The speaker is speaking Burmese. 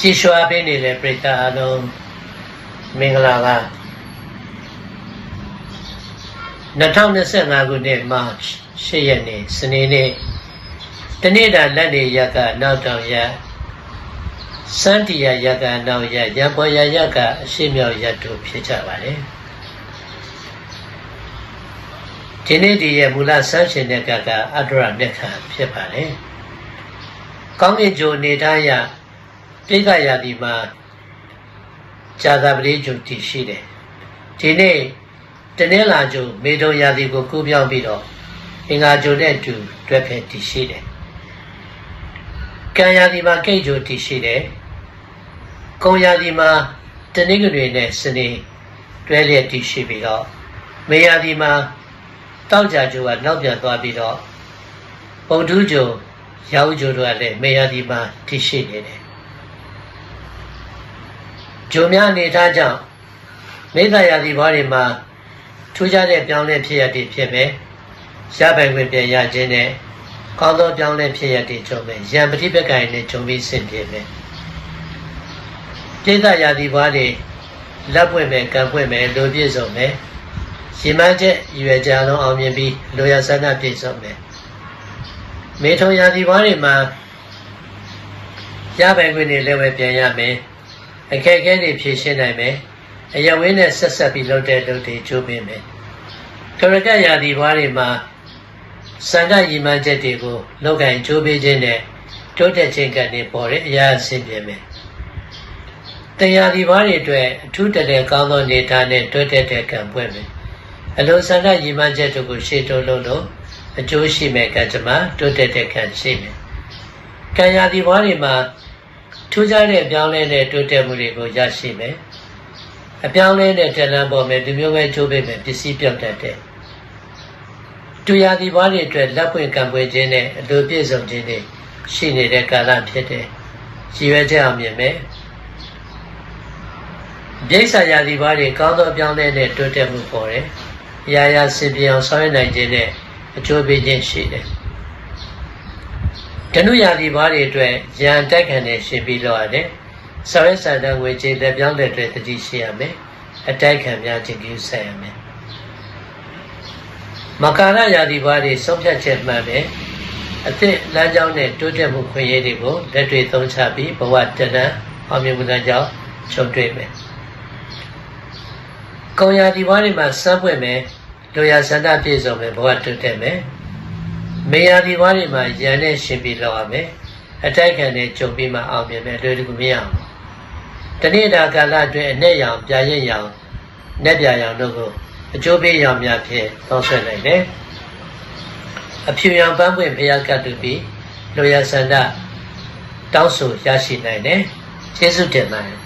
ကြည်ရွှာပေးနေတဲ့ပရိသတ်အားလုံးမင်္ဂလာပါ2025ခုနှစ်မတ်10ရက်နေ့စနေနေ့တနေ့တာလက်နေရက်ကနောက်တောင်ရက်စန္တီယာရက်ကနောက်ရက်ရပေါ်ရရက်ကအရှိမြောက်ရက်တို့ဖြစ်ကြပါတယ်ဒီနေ့ဒီရဲ့မူလဆန်းရှင်တဲ့ကကအဒရမြက်ခံဖြစ်ပါတယ်ကောင်းကင်ဂျိုနေထားရ ပြိကရာဒီမှာဇာတာပတိဂျုံတည်ရှိတယ်ဒီနေ့တနင်္လာဂျုံမေတုံရာဒီကိုကူးပြောင်းပြီးတော့အင်္ဂါဂျုံနဲ့အတူတွဲဖက်တည်ရှိတယ်ကံရာဒီမှာကိတ်ဂျုံတည်ရှိတယ်ကုံရာဒီမှာတနင်္ဂနွေနဲ့စနေတွဲလျက်တည်ရှိပြီးတော့မေရာဒီမှာတောက်ကြဂျုံကနောက်ပြန်သွားပြီးတော့ပုံထူးဂျုံရောက်ဂျုံတို့ကလည်းမေရာဒီမှာတည်ရှိနေတယ် ဂျုံများအနေထားကြောင့်မိသားရာဒီဘွားတွေမှာထူးခြားတဲ့ပြောင်းလဲဖြစ်ရတဲ့ဖြစ်မယ်ရပိုင်ခွင့်ပြန်ရခြင်းနဲ့ကောင်းသောပြောင်းလဲဖြစ်ရတဲ့ကြုံမယ်ရံပฏิပက္ခနဲ့ဂျုံပြီးဆင်ပြေမယ်ပြိဿရာဒီဘွားတွေလက်ပွင့်မယ်ကံပွင့်မယ်လူပြည့်စုံမယ်ရှင်မချက်ရွယ်ကြလုံးအောင်မြင်ပြီးလူရဆန္ဒပြည့်စုံမယ်မေထုံရာဒီဘွားတွေမှာရပိုင်ခွင့်တွေလည်းပဲပြန်ရမယ် အခက်အခဲတွေဖြေရှင်းနိုင်မယ်အယဝင်းနဲ့ဆက်ဆက်ပြီးလုပ်တဲ့လုပ်တွေကျိုးပေးမယ်ခရကရာဒီဘွားတွေမှာစန္ဒရည်မှန်းချက်တွေကိုလောက်ကင်ကျိုးပေးခြင်းနဲ့တိုးတက်ခြင်းကနေပေါ်တဲ့အရာအဆင်ပြေမယ်တရားဒီဘွားတွေအတွက်အထူးတလဲကောင်းသောနေသားနဲ့တိုးတက်တဲ့ကံပွင့်မယ်အလိုစန္ဒရည်မှန်းချက်တို့ကိုရှေ့တိုးလို့လို့အကျိုးရှိမဲ့ကံကြမ္မာတိုးတက်တဲ့ကံရှိမယ်ကံရာဒီဘွားတွေမှာ ထူးခြားတဲ့ပြောင်းလဲတဲ့တိုးတက်မှုတွေကိုရရှိမယ်။အပြောင်းလဲတဲ့တလန်းပေါ်မှာဒီမျိုးပဲချိုးပေးမယ်ပစ္စည်းပြောက်တတ်တယ်။တူရာဒီဘွားတွေအတွက်လက်ပွင့်ကံပွင့်ခြင်းနဲ့အလိုပြည့်စုံခြင်းတွေရှိနေတဲ့ကာလဖြစ်တယ်။ရည်ရွယ်ချက်အောင်မြင်မယ်။ဒိဋ္ဌာရာဒီဘွားတွေကောင်းသောအပြောင်းလဲတဲ့တိုးတက်မှုပေါ်တယ်။အရာရာစင်ပြောင်ဆောင်ရွက်နိုင်ခြင်းနဲ့အကျိုးပေးခြင်းရှိတယ်။ ဓနုရာဒီဘာတွေအတွက်ရန်တက်ခံနေရှင်ပြီးတော့ရတယ်။ဆောရဲဆန္ဒငွေကြေးလက်ပြောင်းတဲ့အတွက်တတိရှိရမယ်။အတိုက်ခံများခြင်းပြုဆက်ရမယ်။မကာရရာဒီဘာတွေဆုံးဖြတ်ချက်မှန်တယ်။အသစ်လမ်းကြောင်းနဲ့တိုးတက်မှုခွင့်ရတွေကိုလက်တွေ့သုံးချပြီးဘဝတဏ္ဍအောင်မြင်မှုလမ်းကြောင်းချုပ်တွေ့မယ်။ကောရာဒီဘာတွေမှာစမ်းပွင့်မယ်။လူရဆန္ဒပြည့်စုံမယ်ဘဝတိုးတက်မယ်။ မေယာဒီဘွားတွေမှာရန်နဲ့ရှင်ပြီးလောက်ရမယ်အတိုက်ခံနဲ့ကြုံပြီးမှအောင်မြင်မယ်အတွေ့အကြုံမရအောင်တနေ့တာကာလအတွင်းအနဲ့ရောင်ပြရက်ရောင်နက်ပြရောင်တို့ကိုအကျိုးပေးရောင်များဖြင့်သောဆွဲနိုင်တယ်အဖြူရောင်ပန်းပွင့်ဖျားကတ်တူပြီးလူရဆန္ဒတောင်းဆိုရရှိနိုင်တယ်ကျေးဇူးတင်ပါတယ်